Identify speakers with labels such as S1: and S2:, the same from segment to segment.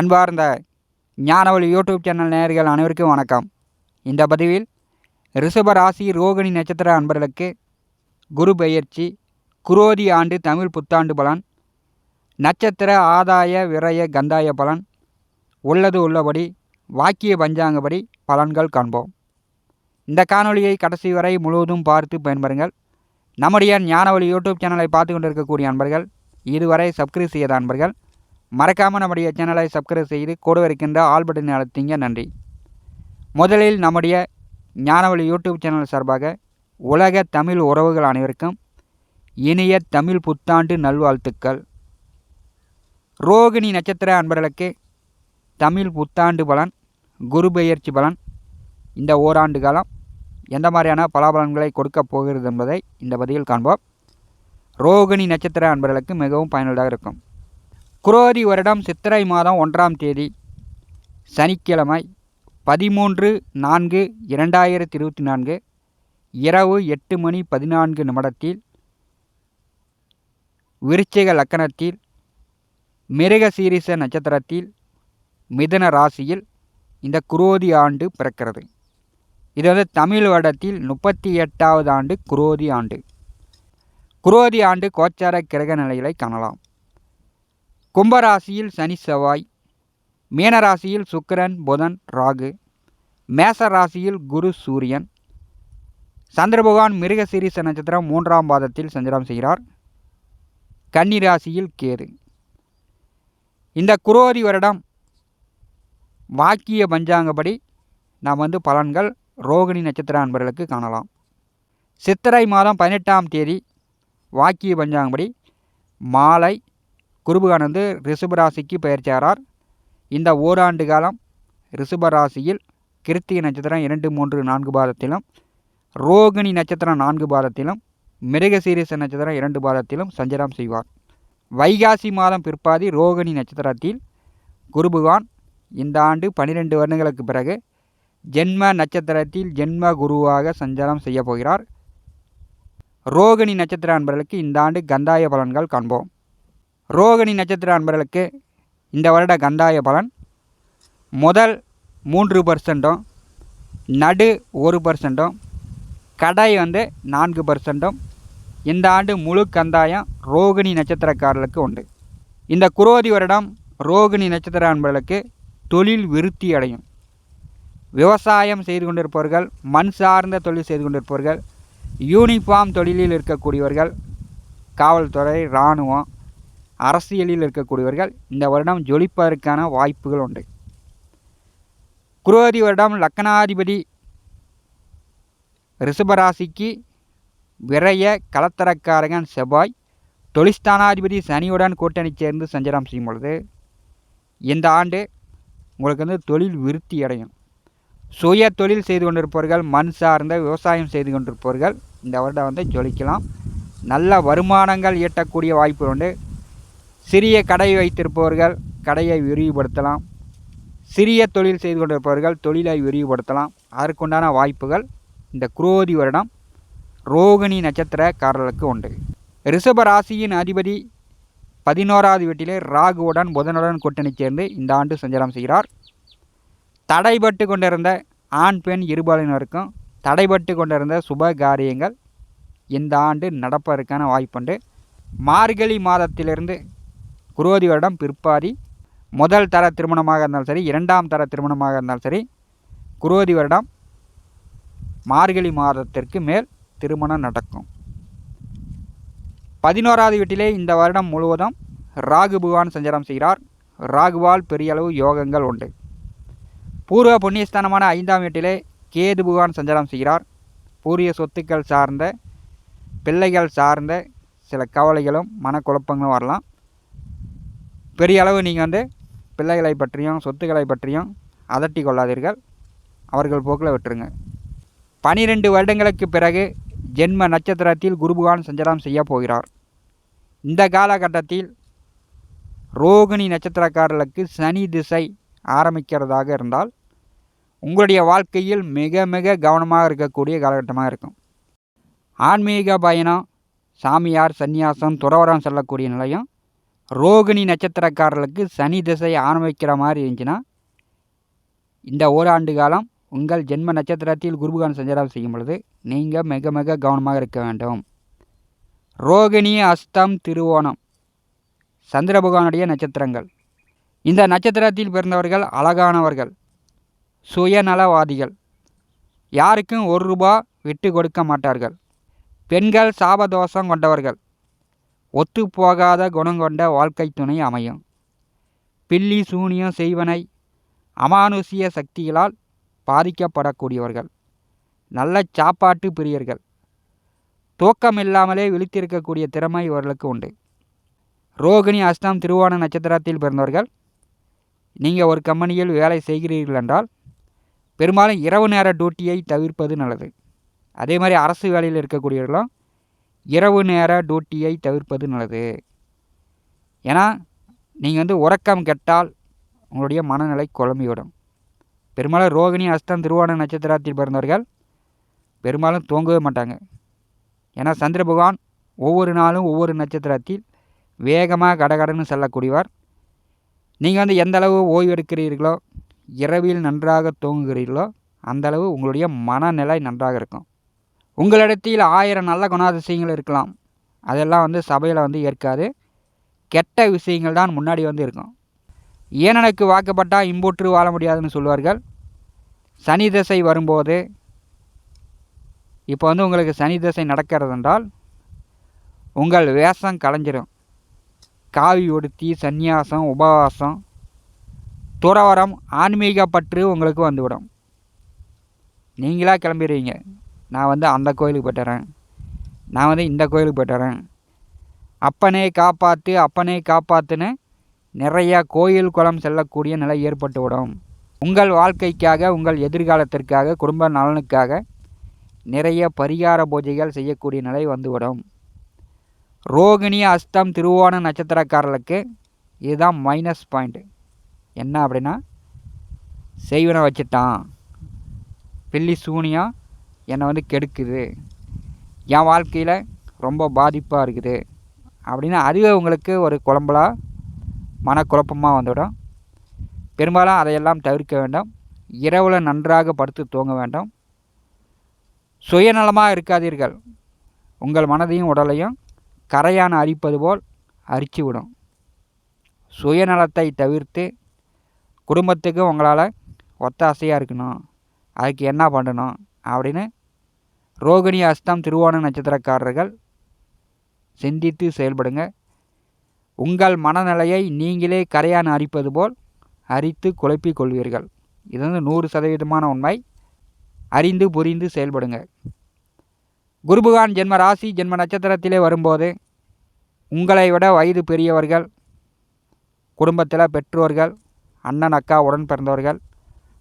S1: அன்பார்ந்த ஞானவழி YouTube channel நேயர்கள் அனைவருக்கும் வணக்கம். இந்த பதிவில் ரிஷப ராசி ரோகிணி நட்சத்திர அன்பர்களுக்கு குரு பெயர்ச்சி குரோதி ஆண்டு தமிழ் புத்தாண்டு பலன் நட்சத்திர ஆதாய விரய கந்தாய பலன் உள்ளது உள்ளபடி வாக்கிய பஞ்சாங்கப்படி பலன்கள் காண்போம். இந்த காணொளியை கடைசி வரை முழுவதும் பார்த்து பயன்பெறுங்கள். நம்முடைய ஞானவழி யூடியூப் சேனலை பார்த்து கொண்டிருக்கக்கூடிய அன்பர்கள் இதுவரை சப்ஸ்கிரைப் செய்யாத அன்பர்கள் மறக்காமல் நம்முடைய சேனலை சப்ஸ்கிரைப் செய்து கூட இருக்கின்ற ஆல் பட்டனை அழுத்திங்க. நன்றி. முதலில் நம்முடைய ஞானவழி யூடியூப் சேனல் சார்பாக உலக தமிழ் உறவுகள் அனைவருக்கும் இனிய தமிழ் புத்தாண்டு நல்வாழ்த்துக்கள். ரோகிணி நட்சத்திர அன்பர்களுக்கு தமிழ் புத்தாண்டு பலன் குரு பெயர்ச்சி பலன் இந்த ஓராண்டு காலம் எந்த மாதிரியான பலாபலன்களை கொடுக்கப் போகிறது என்பதை இந்த பதிவில் காண்போம். ரோகிணி நட்சத்திர அன்பர்களுக்கு மிகவும் பயனுள்ளதாக இருக்கும். குரோதி வருடம் சித்திரை மாதம் ஒன்றாம் தேதி சனிக்கிழமை பதிமூன்று நான்கு இரண்டாயிரத்தி இருபத்தி நான்கு இரவு எட்டு மணி பதினான்கு நிமிடத்தில் விருச்சிக லக்கணத்தில் மிருக சீரிச நட்சத்திரத்தில் மிதன ராசியில் இந்த குரோதி ஆண்டு பிறக்கிறது. இது வந்து தமிழ் வருடத்தில் முப்பத்தி எட்டாவது ஆண்டு குரோதி ஆண்டு. குரோதி ஆண்டு கோச்சார கிரக நிலைகளை காணலாம். கும்பராசியில் சனி செவ்வாய் மீனராசியில் சுக்கிரன் புதன் ராகு மேச ராசியில் குரு சூரியன் சந்திர பகவான் மிருகசீரிச நட்சத்திரம் மூன்றாம் பாதத்தில் சஞ்சாரம் செய்கிறார். கன்னி ராசியில் கேது. இந்த குரோதி வருடம் வாக்கிய பஞ்சாங்கப்படி நாம் வந்து பலன்கள் ரோகிணி நட்சத்திர அன்பர்களுக்கு காணலாம். சித்திரை மாதம் பதினெட்டாம் தேதி வாக்கிய பஞ்சாங்கப்படி மாலை குருபகான் வந்து ரிஷபராசிக்கு பயிற்சியாரார் இந்த ஓராண்டு காலம் ரிஷபராசியில் கிருத்திகை நட்சத்திரம் இரண்டு மூன்று நான்கு பாதத்திலும் ரோகிணி நட்சத்திரம் நான்கு பாதத்திலும் மிருகசீரிச நட்சத்திரம் இரண்டு பாதத்திலும் சஞ்சாரம் செய்வார். வைகாசி மாதம் பிற்பாதி ரோகிணி நட்சத்திரத்தில் குருபுகான் இந்த ஆண்டு பனிரெண்டு வருடங்களுக்கு பிறகு ஜென்ம நட்சத்திரத்தில் ஜென்ம குருவாக சஞ்சாரம் செய்ய போகிறார். ரோகிணி நட்சத்திர அன்பர்களுக்கு இந்த ஆண்டு கந்தாய பலன்கள் காண்போம். ரோகிணி நட்சத்திர அன்பர்களுக்கு இந்த வருட கந்தாய பலன் முதல் மூன்று பர்சன்ட்டும் நடு ஒரு பர்சன்ட்டும் கடை வந்து நான்கு பர்சன்ட்டும் இந்த ஆண்டு முழு கந்தாயம் ரோகிணி நட்சத்திரக்காரர்களுக்கு உண்டு. இந்த குரோதி வருடம் ரோகிணி நட்சத்திர அன்பர்களுக்கு தொழில் விருத்தி அடையும். விவசாயம் செய்து கொண்டிருப்பவர்கள் மண் சார்ந்த தொழில் செய்து கொண்டிருப்பவர்கள் யூனிஃபார்ம் தொழிலில் இருக்கக்கூடியவர்கள் காவல்துறை இராணுவம் அரசியலில் இருக்கக்கூடியவர்கள் இந்த வருடம் ஜொலிப்பதற்கான வாய்ப்புகள் உண்டு. குரோதி வருடம் லக்கணாதிபதி ரிஷபராசிக்கு விரைய கலத்தரக்காரகன் செவ்வாய் தொழிஸ்தானாதிபதி சனியுடன் கூட்டணி சேர்ந்து சஞ்சாரம் செய்யும் பொழுது இந்த ஆண்டு உங்களுக்கு வந்து தொழில் விருத்தி அடையும். சுய தொழில் செய்து கொண்டிருப்பவர்கள் மண் சார்ந்த விவசாயம் செய்து கொண்டிருப்பவர்கள் இந்த வருடம் வந்து ஜொலிக்கலாம். நல்ல வருமானங்கள் ஈட்டக்கூடிய வாய்ப்பு உண்டு. சிறிய கடை வைத்திருப்பவர்கள் கடையை விரிவுபடுத்தலாம். சிறிய தொழில் செய்து கொண்டிருப்பவர்கள் தொழிலை விரிவுபடுத்தலாம். அதற்குண்டான வாய்ப்புகள் இந்த குரோதி வருடம் ரோகிணி நட்சத்திரக்காரர்களுக்கு உண்டு. ரிஷப ராசியின் அதிபதி பதினோராவது வீட்டிலே ராகுவுடன் புதனுடன் கூட்டணி சேர்ந்து இந்த ஆண்டு சஞ்சாரம் செய்கிறார். தடைபட்டு கொண்டிருந்த ஆண் பெண் இருபாலினருக்கும் தடைபட்டு கொண்டிருந்த சுப காரியங்கள் இந்த ஆண்டு நடப்பதற்கான வாய்ப்புண்டு. மார்கழி மாதத்திலிருந்து குரோதி வருடம் பிற்பாதி. முதல் தர திருமணமாக இருந்தாலும் சரி இரண்டாம் தர திருமணமாக இருந்தாலும் சரி குரோதி வருடம் மார்கழி மாதத்திற்கு மேல் திருமணம் நடக்கும். பதினோராவது வீட்டிலே இந்த வருடம் முழுவதும் ராகு பகவான் சஞ்சாரம் செய்கிறார். ராகுவால் பெரிய அளவு யோகங்கள் உண்டு. பூர்வ புண்ணியஸ்தானமான ஐந்தாம் வீட்டிலே கேது பகவான் சஞ்சாரம் செய்கிறார். பூரிய சொத்துக்கள் சார்ந்த பிள்ளைகள் சார்ந்த சில கவலைகளும் மனக்குழப்பங்களும் வரலாம். பெரிய அளவு நீங்கள் வந்து பிள்ளைகளை பற்றியும் சொத்துக்களை பற்றியும் அதட்டி கொள்ளாதீர்கள். அவர்கள் போக்கில் விட்டுருங்க. பனிரெண்டு வருடங்களுக்கு பிறகு ஜென்ம நட்சத்திரத்தில் குருபகான் சஞ்சாரம் செய்ய போகிறார். இந்த காலகட்டத்தில் ரோகிணி நட்சத்திரக்காரர்களுக்கு சனி திசை ஆரம்பிக்கிறதாக இருந்தால் உங்களுடைய வாழ்க்கையில் மிக மிக கவனமாக இருக்கக்கூடிய காலகட்டமாக இருக்கும். ஆன்மீக பயணம் சாமியார் சந்நியாசம் துறவரம் செல்லக்கூடிய நிலையம் ரோகிணி நட்சத்திரக்காரர்களுக்கு சனி திசை ஆரம்பிக்கிற மாதிரி இருந்துச்சுன்னா இந்த ஓராண்டு காலம் உங்கள் ஜென்ம நட்சத்திரத்தில் குருபகான் சஞ்சாரம் செய்யும் பொழுது நீங்கள் மிக மிக கவனமாக இருக்க வேண்டும். ரோகிணி அஸ்தம் திருவோணம் சந்திர பகவானுடைய நட்சத்திரங்கள். இந்த நட்சத்திரத்தில் பிறந்தவர்கள் அழகானவர்கள் சுயநலவாதிகள். யாருக்கும் ஒரு ரூபா விட்டு கொடுக்க மாட்டார்கள். பெண்கள் சாபதோஷம் கொண்டவர்கள். ஒத்துப்போகாத குணம் கொண்ட வாழ்க்கை துணை அமையும். பில்லி சூனியம் செய்வனை அமானுஷிய சக்திகளால் பாதிக்கப்படக்கூடியவர்கள். நல்ல சாப்பாட்டு பிரியர்கள். தூக்கம் இல்லாமலே விழித்திருக்கக்கூடிய திறமை இவர்களுக்கு உண்டு. ரோகிணி அஸ்தம் திருவோண நட்சத்திரத்தில் பிறந்தவர்கள். நீங்கள் ஒரு கம்பெனியில் வேலை செய்கிறீர்கள் என்றால் பெரும்பாலும் இரவு நேர டியூட்டியை தவிர்ப்பது நல்லது. அதே மாதிரி அரசு வேலையில் இருக்கக்கூடியவர்களும் இரவு நேர டூட்டியை தவிர்ப்பது நல்லது. ஏன்னா நீங்கள் வந்து உறக்கம் கெட்டால் உங்களுடைய மனநிலை குழம்பிவிடும். பெரும்பாலும் ரோகிணி அஸ்தம் திருவோண நட்சத்திரத்தில் பிறந்தவர்கள் பெரும்பாலும் தூங்கவே மாட்டாங்க. ஏன்னா சந்திர பகவான் ஒவ்வொரு நாளும் ஒவ்வொரு நட்சத்திரத்தில் வேகமாக கடகடன்னு செல்லக்கூடியவர். நீங்கள் வந்து எந்த அளவு ஓய்வு எடுக்கிறீர்களோ இரவில் நன்றாக தூங்குகிறீர்களோ அந்தளவு உங்களுடைய மனநிலை நன்றாக இருக்கும். உங்களிடத்தில் ஆயிரம் நல்ல குணாதிசயங்கள் இருக்கலாம். அதெல்லாம் வந்து சபையில் வந்து ஏற்காது. கெட்ட விஷயங்கள் தான் முன்னாடி வந்து இருக்கும். ஏனனுக்கு வாக்கப்பட்டால் இம்புற்று வாழ முடியாதுன்னு சொல்லுவார்கள் சனி திசை வரும்போது இப்போ வந்து உங்களுக்கு சனி திசை நடக்கிறது என்றால் உங்கள் வேஷம் கலைஞ்சிரும். காவி ஒடுத்தி சந்நியாசம் உபவாசம் துறவரம் ஆன்மீக பற்று உங்களுக்கு வந்துவிடும். நீங்களாக கிளம்பிடுவீங்க. நான் வந்து அந்த கோயிலுக்கு போய்ட்டுறேன் நான் வந்து இந்த கோயிலுக்கு போயிட்டுறேன் அப்பனே காப்பாற்று அப்பனே காப்பாற்றுன்னு நிறையா கோயில் குளம் செல்லக்கூடிய நிலை ஏற்பட்டுவிடும் உங்கள் வாழ்க்கைக்காக உங்கள் எதிர்காலத்திற்காக குடும்ப நலனுக்காக நிறைய பரிகார பூஜைகள் செய்யக்கூடிய நிலை வந்துவிடும் ரோகிணி அஸ்தம் திருவோண நட்சத்திரக்காரர்களுக்கு இதுதான் மைனஸ் பாயிண்ட் என்ன அப்படின்னா செய்வனை வச்சுட்டான். பில்லி சூனியம் என்னை வந்து கெடுக்குது. என் வாழ்க்கையில் ரொம்ப பாதிப்பாக இருக்குது. அப்படின்னு அதுவே உங்களுக்கு ஒரு குழம்பலாக மனக்குழப்பமாக வந்துவிடும் பெரும்பாலும் அதையெல்லாம் தவிர்க்க வேண்டும். இரவில் நன்றாக படுத்து தூங்க வேண்டும். சுயநலமாக இருக்காதீர்கள். உங்கள் மனதையும் உடலையும் கரையான அரிப்பது போல் அரிச்சு விடும். சுயநலத்தை தவிர்த்து குடும்பத்துக்கு உங்களால் ஒத்தாசையாக இருக்கணும். அதுக்கு என்ன பண்ணணும்? அப்படின்னு ரோகிணி அஸ்தம் திருவோண நட்சத்திரக்காரர்கள் சிந்தித்து செயல்படுங்க. உங்கள் மனநிலையை நீங்களே கரையான் அரிப்பது போல் அரித்து குழப்பிக் கொள்வீர்கள். இது வந்து நூறு சதவீதமான உண்மை. அறிந்து புரிந்து செயல்படுங்க. குருபகான் ஜென்ம ராசி ஜென்ம நட்சத்திரத்திலே வரும்போது உங்களை விட வயது பெரியவர்கள் குடும்பத்தில் பெற்றோர்கள் அண்ணன் அக்கா உடன் பிறந்தவர்கள்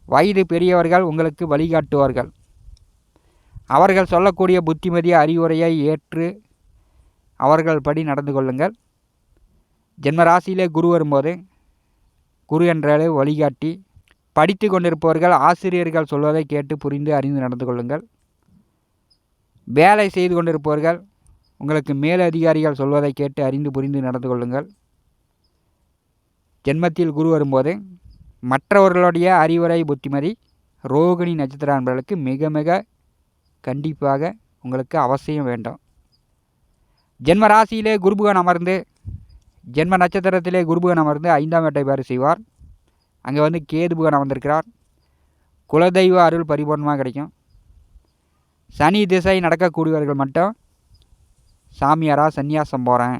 S1: வயது பெரியவர்கள் உங்களுக்கு வழிகாட்டுவார்கள். அவர்கள் சொல்லக்கூடிய புத்திமதி அறிவுரையை ஏற்று அவர்கள் படி நடந்து கொள்ளுங்கள். ஜென்மராசியிலே குரு வரும்போது குரு என்றாலே வழிகாட்டி படித்து கொண்டிருப்பவர்கள் ஆசிரியர்கள் சொல்வதை கேட்டு புரிந்து அறிந்து நடந்து கொள்ளுங்கள். வேலை செய்து கொண்டிருப்பவர்கள் உங்களுக்கு மேலதிகாரிகள் சொல்வதை கேட்டு அறிந்து புரிந்து நடந்து கொள்ளுங்கள். ஜென்மத்தில் குரு வரும்போது மற்றவர்களுடைய அறிவுரை புத்திமதி ரோகிணி நட்சத்திர அன்பர்களுக்கு மிக மிக கண்டிப்பாக உங்களுக்கு அவசியம் வேண்டும். ஜென்ம ராசியிலே குருபுகன் அமர்ந்து ஜென்ம நட்சத்திரத்திலே குருபுகன் அமர்ந்து ஐந்தாம் வேட்டை பேர் செய்வார். அங்கே வந்து கேதுபுகன் அமர்ந்திருக்கிறார். குலதெய்வ அருள் பரிபூர்ணமாக கிடைக்கும். சனி திசை நடக்கக்கூடியவர்கள் மட்டும் சாமியாராக சந்நியாசம் போகிறேன்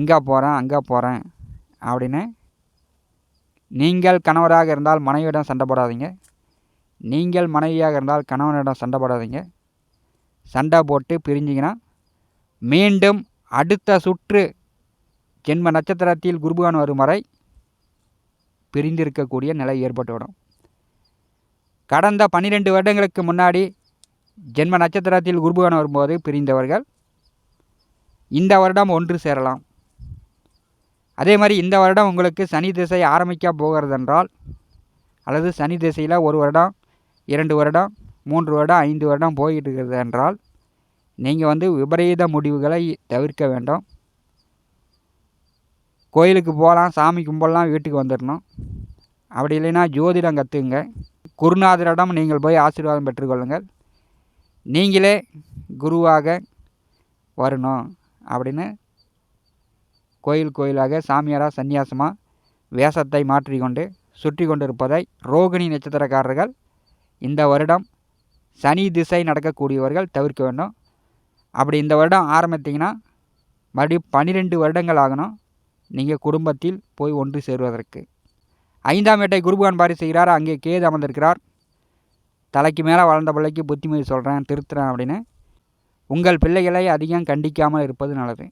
S1: இங்கே போகிறேன் அங்கே போகிறேன் அப்படின்னு நீங்கள் கணவராக இருந்தால் மனைவியிடம் சண்டை போடாதீங்க. நீங்கள் மனைவியாக இருந்தால் கணவனிடம் சண்டை போடாதீங்க. சண்டை போட்டு பிரிஞ்சிங்கன்னா மீண்டும் அடுத்த சுற்று ஜென்ம நட்சத்திரத்தில் குருபகான் வரும் வரை பிரிந்திருக்கக்கூடிய நிலை ஏற்பட்டுவிடும். கடந்த பன்னிரெண்டு வருடங்களுக்கு முன்னாடி ஜென்ம நட்சத்திரத்தில் குருபகான் வரும்போது பிரிந்தவர்கள் இந்த வருடம் ஒன்று சேரலாம். அதே மாதிரி இந்த வருடம் உங்களுக்கு சனி திசை ஆரம்பிக்க போகிறதென்றால் அல்லது சனி திசையில் ஒரு வருடம் இரண்டு வருடம் மூன்று வருடம் ஐந்து வருடம் போயிட்டு இருக்கிறது என்றால் நீங்கள் வந்து விபரீத முடிவுகளை தவிர்க்க வேண்டும். கோயிலுக்கு போகலாம் சாமி கும்பிடலாம் வீட்டுக்கு வந்துடணும். அப்படி இல்லைன்னா ஜோதிடம் கற்றுக்குங்க குருநாதரிடம் நீங்கள் போய் ஆசீர்வாதம் பெற்றுக்கொள்ளுங்கள். நீங்களே குருவாக வரணும் அப்படின்னு கோயில் கோயிலாக சாமியாராக சந்நியாசமாக வேஷத்தை மாற்றிக்கொண்டு சுற்றி கொண்டிருப்பதை ரோகிணி நட்சத்திரக்காரர்கள் இந்த வருடம் சனி திசை நடக்கக்கூடியவர்கள் தவிர்க்க வேண்டும். அப்படி இந்த வருடம் ஆரம்பித்தீங்கன்னா மறுபடியும் பன்னிரெண்டு வருடங்கள் ஆகணும். நீங்கள் குடும்பத்தில் போய் ஒன்று சேருவதற்கு. ஐந்தாம் வேட்டை குருபகான் பாரி செய்கிறார். அங்கே கேது அமர்ந்திருக்கிறார். தலைக்கு மேலே வளர்ந்த பிள்ளைக்கு புத்திமதி சொல்கிறேன் திருத்துறேன் அப்படின்னு. உங்கள் பிள்ளைகளை அதிகம் கண்டிக்காமல் இருப்பது நல்லது.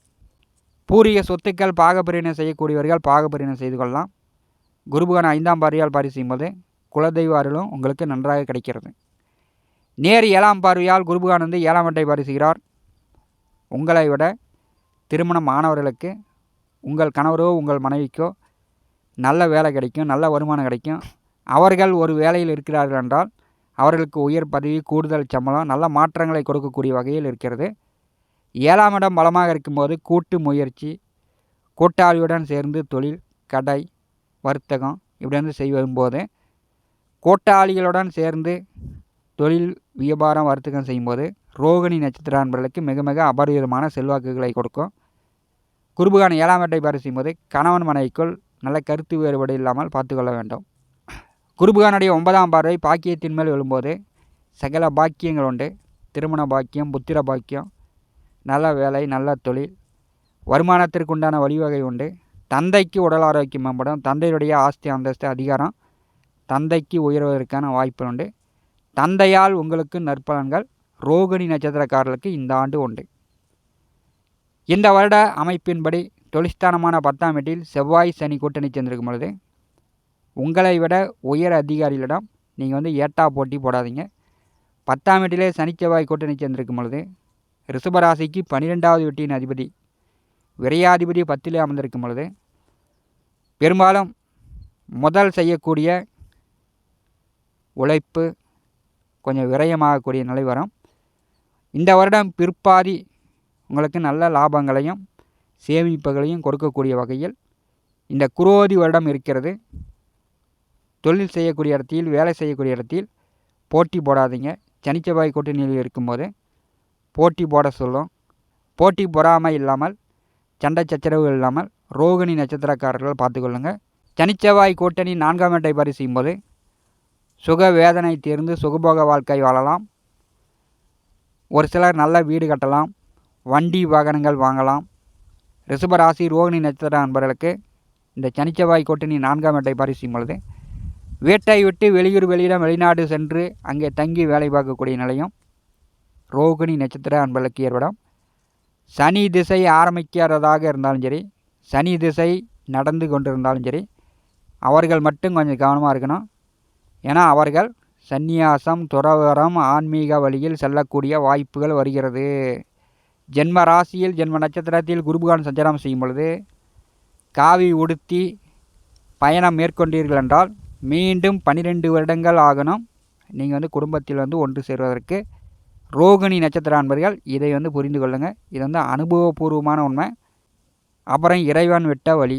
S1: பூரிய சொத்துக்கள் பாகப்பிரிவினை செய்யக்கூடியவர்கள் பாகப்பிரிவினை செய்து கொள்ளலாம். குருபகான் ஐந்தாம் பாரியால் பாரி செய்யும்போது குலதெய்வ அருளும் உங்களுக்கு நன்றாக கிடைக்கிறது. நேர் ஏழாம் பார்வையால் குருபுகானந்து ஏழாம் அட்டை பரிசுகிறார் உங்களை விட திருமணம் ஆனவர்களுக்கு உங்கள் கணவரோ உங்கள் மனைவிக்கோ நல்ல வேலை கிடைக்கும் நல்ல வருமானம் கிடைக்கும். அவர்கள் ஒரு வேலையில் இருக்கிறார்கள் என்றால் அவர்களுக்கு உயர் பதவி கூடுதல் சம்பளம் நல்ல மாற்றங்களை கொடுக்கக்கூடிய வகையில் இருக்கிறது. ஏழாம் இடம் பலமாக இருக்கும்போது கூட்டு முயற்சி கூட்டாளியுடன் சேர்ந்து தொழில் கடை வர்த்தகம் இப்படி வந்து செய்யும்போது கோட்டாளிகளுடன் சேர்ந்து தொழில் வியாபாரம் வர்த்தகம் செய்யும்போது ரோகிணி நட்சத்திர அன்பர்களுக்கு மிக மிக அபரிதமான செல்வாக்குகளை கொடுக்கும். குருபுகான ஏழாம் வேட்டை பாரு செய்யும்போது கணவன் மனைவிக்குள் நல்ல கருத்து வேறுபாடு இல்லாமல் பார்த்துக்கொள்ள வேண்டும். குருபுகானுடைய ஒன்பதாம் பார்வை பாக்கியத்தின் மேல் விழும்போது சகல பாக்கியங்கள் உண்டு. திருமண பாக்கியம் புத்திர பாக்கியம் நல்ல வேலை நல்ல தொழில் வருமானத்திற்குண்டான வழிவகை உண்டு. தந்தைக்கு உடல் ஆரோக்கியம் மேம்படும். தந்தையுடைய ஆஸ்தி அந்தஸ்து அதிகாரம் தந்தைக்கு உயர்வதற்கான வாய்ப்பு உண்டு. தந்தையால் உங்களுக்கு நற்பலன்கள் ரோகிணி நட்சத்திரக்காரர்களுக்கு இந்த ஆண்டு உண்டு. இந்த வருட அமைப்பின்படி தொழிற்ஸ்தானமான பத்தாம் வீட்டில் செவ்வாய் சனி கூட்டணி சேர்ந்திருக்கும் பொழுது உங்களை விட உயர் அதிகாரிகளிடம் நீங்கள் வந்து ஏட்டா போட்டி போடாதீங்க. பத்தாம் வீட்டிலே சனி செவ்வாய் கூட்டணி சேர்ந்திருக்கும் பொழுது ரிஷபராசிக்கு பன்னிரெண்டாவது வீட்டின் அதிபதி விரையாதிபதி பத்திலே அமர்ந்திருக்கும் பொழுது பெரும்பாலும் முதல் செய்யக்கூடிய உழைப்பு கொஞ்சம் விரயமாகக்கூடிய நிலை வரும். இந்த வருடம் பிற்பாதி உங்களுக்கு நல்ல லாபங்களையும் சேமிப்புகளையும் கொடுக்கக்கூடிய வகையில் இந்த குரோதி வருடம் இருக்கிறது. தொழில் செய்யக்கூடிய இடத்தில் வேலை செய்யக்கூடிய இடத்தில் போட்டி போடாதீங்க. சனிச்செவ்வாய் கூட்டணியில் இருக்கும்போது போட்டி போட சொல்லும் போட்டி பொறாமை இல்லாமல் சண்டை சச்சரவு இல்லாமல் ரோகிணி நட்சத்திரக்காரர்கள் பார்த்துக்கொள்ளுங்கள் சனிச்செவ்வாய் கூட்டணி நான்காம் இடத்தை பரி செய்யும்போது சுக வேதனை தீர்ந்து சுகபோக வாழ்க்கை வாழலாம். ஒரு சிலர் நல்ல வீடு கட்டலாம். வண்டி வாகனங்கள் வாங்கலாம். ரிஷபராசி ரோகிணி நட்சத்திர நண்பர்களுக்கு இந்த சனிச்செவ்வாய் கூட்டணி நான்காம் இடத்தை பரிசீலும் பொழுது வீட்டை விட்டு வெளியூர் வெளியிடம் வெளிநாடு சென்று அங்கே தங்கி வேலை பார்க்கக்கூடிய நிலையும் ரோகிணி நட்சத்திர அன்பர்களுக்கு ஏற்படும். சனி திசை ஆரம்பிக்கிறதாக இருந்தாலும் சரி சனி திசை நடந்து கொண்டிருந்தாலும் சரி அவர்கள் மட்டும் கொஞ்சம் கவனமாக இருக்கணும். என அவர்கள் சந்நியாசம் துறவரம் ஆன்மீக வழியில் செல்லக்கூடிய வாய்ப்புகள் வருகிறது. ஜென்ம ராசியில் ஜென்ம நட்சத்திரத்தில் குருபகான் சஞ்சாரம் செய்யும் பொழுது காவி உடுத்தி பயணம் மேற்கொண்டீர்கள் என்றால் மீண்டும் பன்னிரெண்டு வருடங்கள் ஆகணும். நீங்கள் வந்து குடும்பத்தில் வந்து ஒன்று சேர்வதற்கு ரோகிணி நட்சத்திர அன்பர்கள் இதை வந்து புரிந்து கொள்ளுங்கள் இது வந்து அனுபவபூர்வமான உண்மை. அப்புறம் இறைவன் விட்ட வழி.